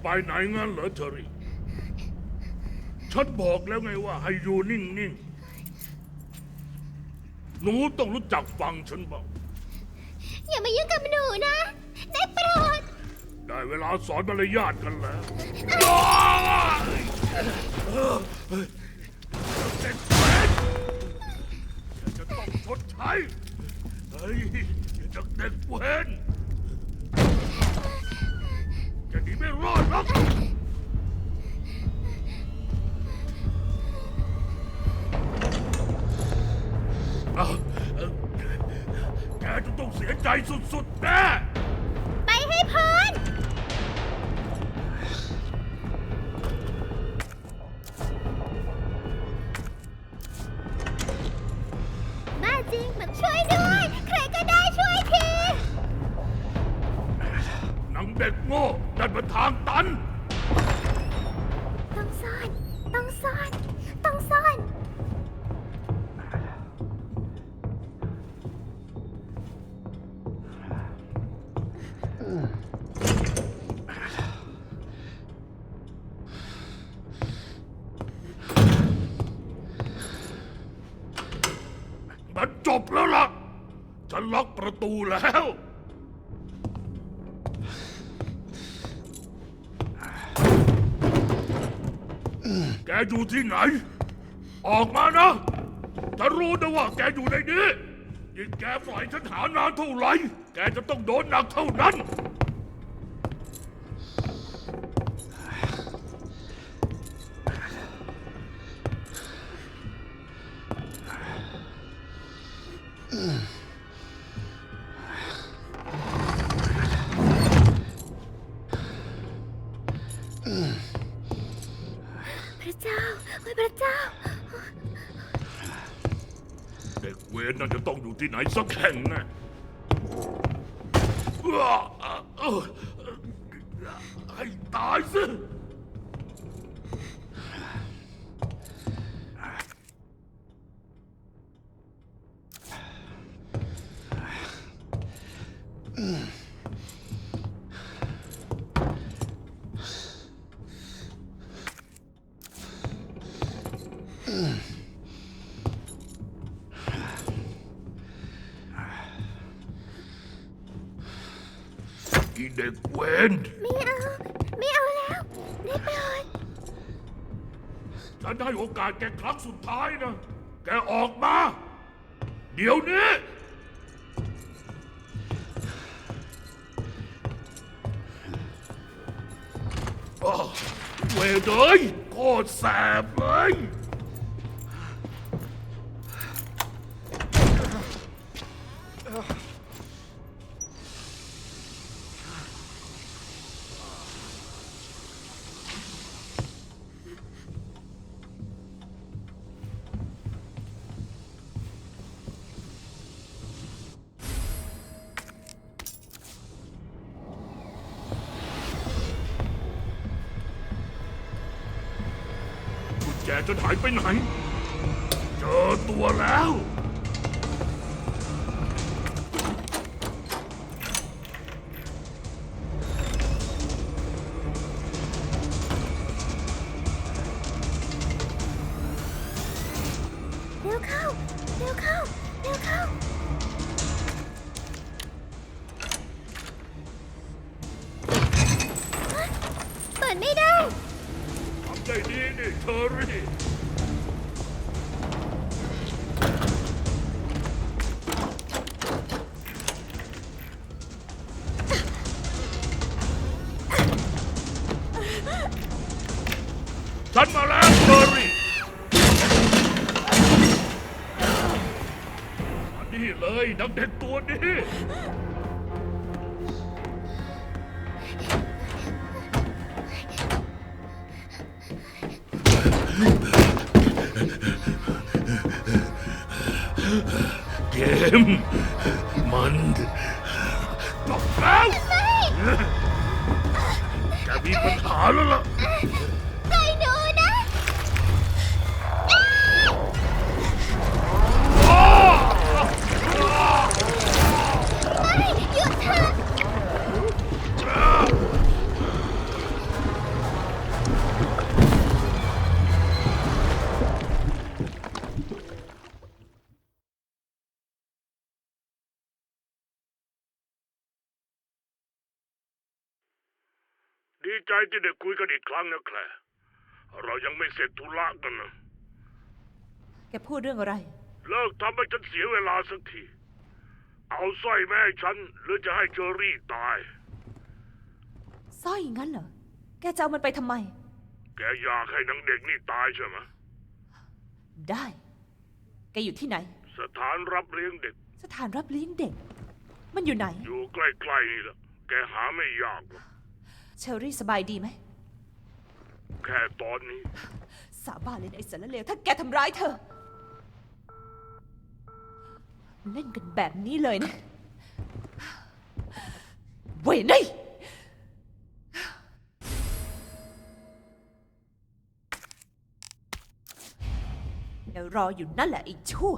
จะไปไหนงั้นเหรอเชอรี่ฉันบอกแล้วไงว่าให้อยู่นิ่งๆ หนูต้องรู้จักฟังฉันบ้างอย่ามายุ่งกับหนูนะ ได้โปรด ได้เวลาสอนมารยาทกันแล้วเด็กเวนจะต้องชดใช้เฮ้ยจะเด็กเวนจะ หนีไม่รอดหรอกเอาเอาแกจะต้องเสียใจสุดๆแน่ไปให้พ้น บ้าจริงแบบช่วยด้วย ใครก็ได้ช่วยที หนังเด็กโง่ นั่นเป็นทางตัน ต้องซ่อน ต้องซ่อน ต้องซ่อน มันจบแล้วล่ะ ฉันล็อกประตูแล้ว แกอยู่ที่ไหน ออกมานะถ้ารู้นะว่าแกอยู่ในนี้ยิ่งแกปล่อยฉันหานานเท่าไหร่ แกจะต้องโดนหนักเท่านั้น พระเจ้า เด็กเวรน่าจะต้องอยู่ที่ไหนสักแห่งนะให้ตายสิอี เด็กเวนไม่เอา ไม่เอาแล้ว ได้โปรดฉันให้โอกาสแกครั้งสุดท้ายนะ แกออกมา เดี๋ยวนี้ อ้าวเวรเลยโคตรแสบเลย แจจนหายไปไหน เจอตัวแล้ว เร็วเข้า เร็วเข้า เร็วเข้า เปิดไม่ได้ ทำได้ดีนี่เชอรี่ ฉันมาแล้วเชอรี่ มานี่เลยนักเด็กตัวนี้ เกมมันจบ ดีใจที่ได้คุยกันอีกครั้งนะแคลร์เรายังไม่เสร็จธุระกันนะ แกพูดเรื่องอะไร เลิกทำให้ฉันเสียเวลาสักที เอาสร้อยแม่ให้ฉัน หรือจะให้เชอรี่ตาย สร้อยงั้นเหรอ แกจะเอามันไปทำไม แกอยากให้นางเด็กนี่ตายใช่ไหมได้ แกอยู่ที่ไหน สถานรับเลี้ยงเด็ก สถานรับเลี้ยงเด็ก มันอยู่ไหน อยู่ใกล้ๆนี่แหละ แกหาไม่ยากหรอก เชอรี่สบายดีไหม แค่ตอนนี้ สาบานเลยนะไอ้สารเลวถ้าแกทำร้ายเธอ เล่นกันแบบนี้เลยนะ เวยนี่เดี๋ยวรออยู่นั่นแหละไอ้ชั่ว